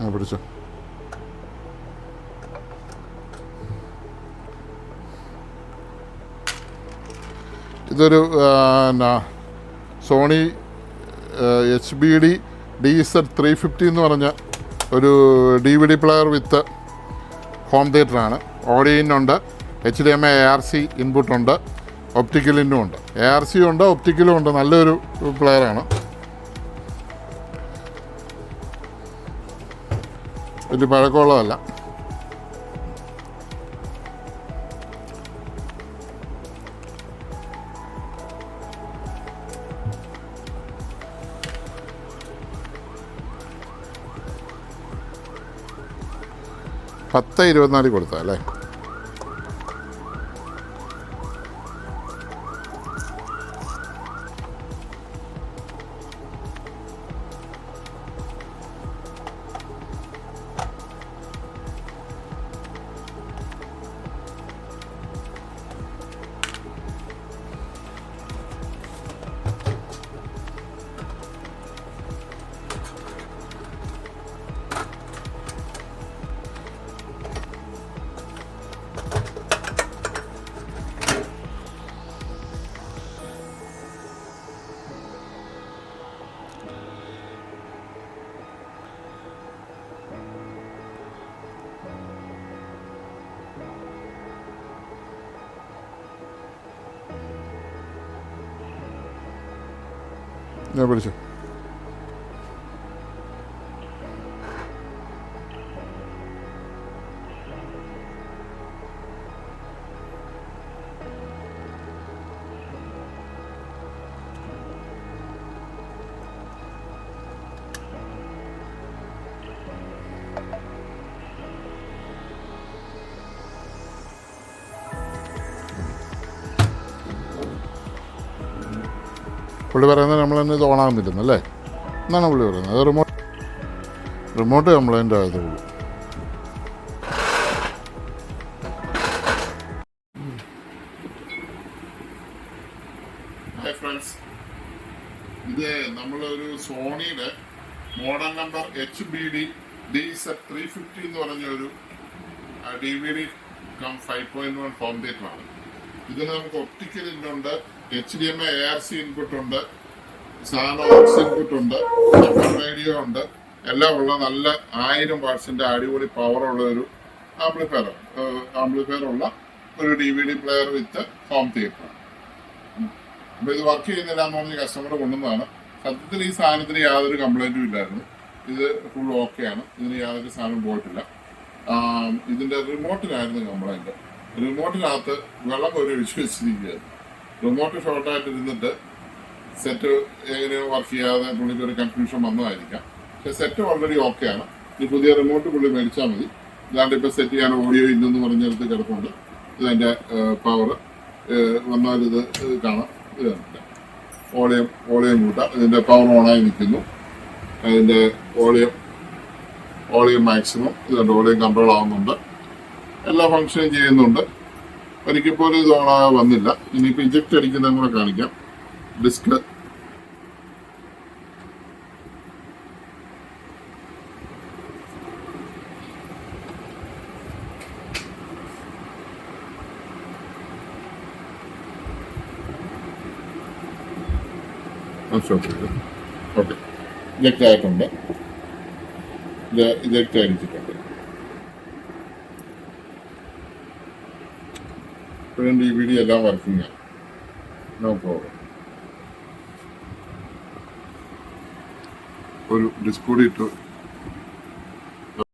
ആ പിടിച്ചോ. ഇതൊരു എന്നാ Sony H B D D Z three fifty എന്ന് പറഞ്ഞ ഒരു D V D player with home തിയേറ്ററാണ്. ഓഡിയനുണ്ട് H D M A R C ഇൻപുട്ടുണ്ട്. ഒപ്റ്റിക്കലിനും ഉണ്ട് എ ആർ സി ഉണ്ട് ഒപ്റ്റിക്കലും ഉണ്ട്. നല്ലൊരു പ്ലെയറാണ്. വലിയ പഴക്കമുള്ളതല്ല. പത്ത് ഇരുപത്തിനാല് കൊടുത്താൽ ഞാൻ പിടിച്ചു പുള്ളി പറയുന്നത് നമ്മൾ തന്നെ ഇത് ഓണാകുന്നില്ലെന്നല്ലേ എന്നാണ് പുള്ളി പറയുന്നത്? അത് റിമോട്ട് റിമോട്ട് കംപ്ലൈന്റ് ആയതേ ഉള്ളൂ. ഹായ് ഫ്രണ്ട്സ് ഇത് നമ്മളൊരു സോണിയുടെ model number H B D D Z three fifty എന്ന് പറഞ്ഞ ഒരു D V D cum five point one home തിയേറ്ററാണ് ഇതിന് നമുക്ക് optical ഇൻപുണ്ട് H D M A R C input ഉണ്ട്. സാധനം ഓക്സ് ഇൻപുട്ട് ഉണ്ട്. റേഡിയോ ഉണ്ട്. എല്ലാം ഉള്ള നല്ല ആയിരം വാട്സിന്റെ അടിപൊളി പവറുള്ള ഒരു ആംപ്ലിഫയർ ആംപ്ലിഫയർ ഉള്ള ഒരു D V D player with home theatre അപ്പൊ ഇത് വർക്ക് ചെയ്യുന്നില്ല എന്ന് പറഞ്ഞ് കസ്റ്റമർ കൊണ്ടുവന്നതാണ്. സത്യത്തിൽ ഈ സാധനത്തിന് യാതൊരു കംപ്ലൈന്റും ഇല്ലായിരുന്നു. ഇത് ഫുൾ ഓക്കെയാണ് ഇതിന് യാതൊരു സാധനം പോയിട്ടില്ല. ഇതിന്റെ റിമോട്ടിനായിരുന്നു കംപ്ലൈന്റ് റിമോട്ടിനകത്ത് വെള്ളം ഒരു ഒഴിച്ചു വെച്ചിരിക്കുകയായിരുന്നു. റിമോട്ട് ഷോർട്ടായിട്ട് ഇരുന്നിട്ട് സെറ്റ് എങ്ങനെയോ വർക്ക് ചെയ്യാതെ പുള്ളിക്ക് ഒരു കൺഫ്യൂഷൻ വന്നതായിരിക്കാം. പക്ഷെ സെറ്റ് ഓൾറെഡി ഓക്കെയാണ് ഇനി പുതിയ റിമോട്ട് പുള്ളി മേടിച്ചാൽ മതി. ഇതാണ്ട് ഇപ്പൊ സെറ്റ് ചെയ്യാൻ ഓഡിയോ ഇല്ലെന്ന് പറഞ്ഞെടുത്ത് കിടപ്പുണ്ട്. ഇതിന്റെ പവർ വന്നാൽ ഇത് കാണാം. ഇത് ഓളിയം ഓളിയം കൂട്ടാം. ഇതിന്റെ പവർ ഓണായി നിൽക്കുന്നു. അതിന്റെ ഓളിയം ഓളിയം മാക്സിമം ഇതുണ്ട് ഓളിയം കൺട്രോൾ ആവുന്നുണ്ട്. എല്ലാ ഫങ്ഷനും ചെയ്യുന്നുണ്ട്. ഒരിക്കൽ പോലും ഇത് ഓണാകാൻ വന്നില്ല. ഇനിയിപ്പോൾ ഇജക്റ്റ് അടിക്കുന്നതും കൂടെ കാണിക്കാം. ഡിസ്ക് ഓക്കെ ഇജക്റ്റ് ആയിട്ടുണ്ട്. ഇത് ഇജക്റ്റ് അടിച്ചിട്ടുണ്ട് ഇപ്പോഴും ഡി വി ഡി എല്ലാം വർക്കിംഗ് ആണ്. നോ പ്രോബ്ലം ഒരു ഡിസ്കോഡ് ഇട്ട്.